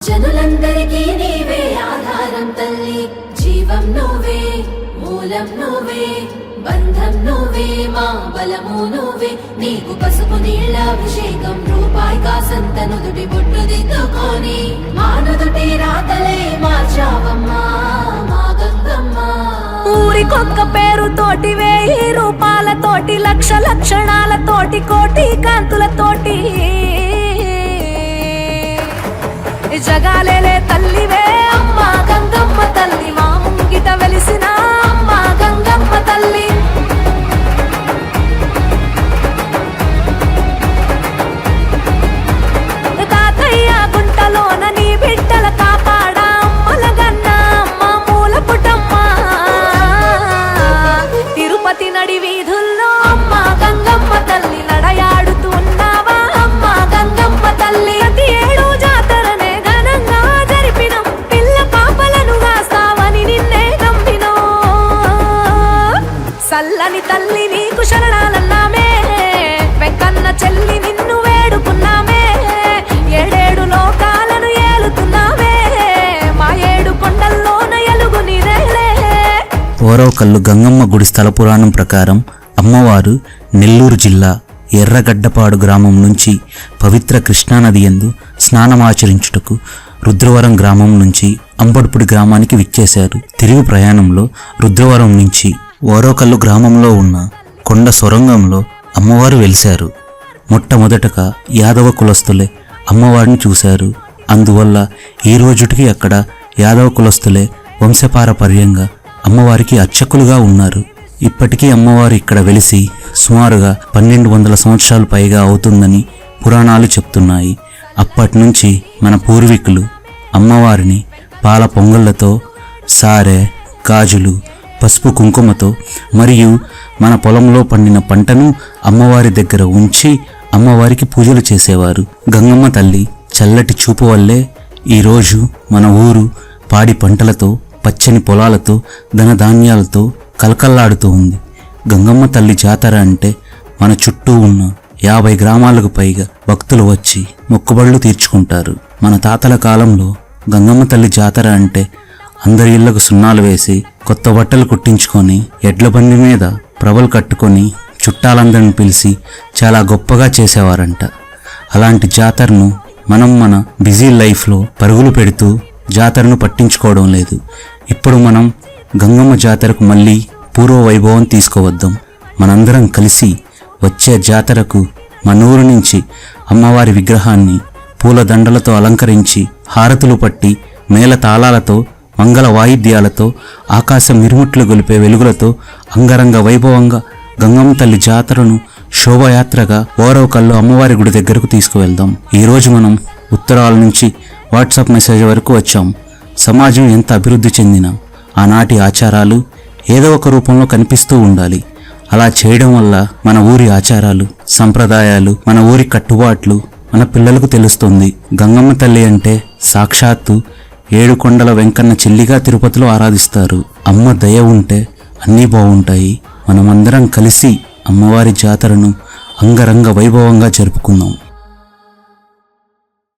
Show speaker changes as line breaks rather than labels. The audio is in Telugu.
జనులందరికీ నీవే ఆధారం తల్లి. జీవం నువ్వే మూలం నువ్వే బంధం నువ్వే మా బలము నువ్వే. నీకు పసుపు నీళ్ళ అభిషేకం రూపాయి కాసంత నుదుటి బొట్టు దిద్దుకొని. మా నుదుటి రాతలే మార్చావమ్మా మా గంగమ్మ.
ఊరికొక్క పేరుతోటి వేయి రూపాలతోటి లక్ష లక్షణాలతోటి కోటి కాంతులతోటి. జగాలే
ఓరవకల్లు గంగమ్మ గుడి స్థల పురాణం ప్రకారం అమ్మవారు నెల్లూరు జిల్లా ఎర్రగడ్డపాడు గ్రామం నుంచి పవిత్ర కృష్ణానది ఎందు స్నానమాచరించుటకు రుద్రవరం గ్రామం నుంచి అంబడుపుడి గ్రామానికి విచ్చేశారు. తిరుగు ప్రయాణంలో రుద్రవరం నుంచి ఓరోకల్లు గ్రామంలో ఉన్న కొండ సొరంగంలో అమ్మవారు వెలిశారు. మొట్టమొదటగా యాదవ కులస్తులే అమ్మవారిని చూశారు. అందువల్ల ఈ రోజుటికి అక్కడ యాదవ కులస్తులే వంశపారపర్యంగా అమ్మవారికి అర్చకులుగా ఉన్నారు. ఇప్పటికీ అమ్మవారు ఇక్కడ వెలిసి సుమారుగా పన్నెండు వందల సంవత్సరాలు పైగా అవుతుందని పురాణాలు చెప్తున్నాయి. అప్పటి నుంచి మన పూర్వీకులు అమ్మవారిని పాల పొంగళ్ళతో సారె గాజులు పసుపు కుంకుమతో మరియు మన పొలంలో పండిన పంటను అమ్మవారి దగ్గర ఉంచి అమ్మవారికి పూజలు చేసేవారు. గంగమ్మ తల్లి చల్లటి చూపు వల్లే ఈరోజు మన ఊరు పాడి పంటలతో పచ్చని పొలాలతో ధనధాన్యాలతో కలకల్లాడుతూ ఉంది. గంగమ్మ తల్లి జాతర అంటే మన చుట్టూ ఉన్న యాభై గ్రామాలకు పైగా భక్తులు వచ్చి మొక్కుబళ్ళు తీర్చుకుంటారు. మన తాతల కాలంలో గంగమ్మ తల్లి జాతర అంటే అందరి ఇళ్ళకు సున్నాలు వేసి కొత్త బట్టలు కుట్టించుకొని ఎడ్ల బండి మీద ప్రభలు కట్టుకొని చుట్టాలందరిని పిలిచి చాలా గొప్పగా చేసేవారంట. అలాంటి జాతరను మనం మన బిజీ లైఫ్లో పరుగులు పెడుతూ జాతరను పట్టించుకోవడం లేదు. ఇప్పుడు మనం గంగమ్మ జాతరకు మళ్ళీ పూర్వ వైభవం తీసుకువద్దాం. మనందరం కలిసి వచ్చే జాతరకు మనూరు నుంచి అమ్మవారి విగ్రహాన్ని పూలదండలతో అలంకరించి హారతులు పట్టి మేళ తాళాలతో మంగళ వాయిద్యాలతో ఆకాశం మిరుముట్లు గొలిపే వెలుగులతో అంగరంగ వైభవంగా గంగమ్మ తల్లి జాతరను శోభయాత్రగా ఓరవకల్లు అమ్మవారి గుడి దగ్గరకు తీసుకువెళ్దాం. ఈరోజు మనం ఉత్తరాల నుంచి వాట్సాప్ మెసేజ్ వరకు వచ్చాం. సమాజం ఎంత అభివృద్ధి చెందిన ఆనాటి ఆచారాలు ఏదో ఒక రూపంలో కనిపిస్తూ ఉండాలి. అలా చేయడం వల్ల మన ఊరి ఆచారాలు సంప్రదాయాలు మన ఊరి కట్టుబాట్లు మన పిల్లలకు తెలుస్తుంది. గంగమ్మ తల్లి అంటే సాక్షాత్తు ఏడు కొండల వెంకన్న చెల్లిగా తిరుపతిలో ఆరాధిస్తారు. అమ్మ దయ ఉంటే అన్నీ బాగుంటాయి. మనమందరం కలిసి అమ్మవారి జాతరను అంగరంగ వైభవంగా జరుపుకుందాం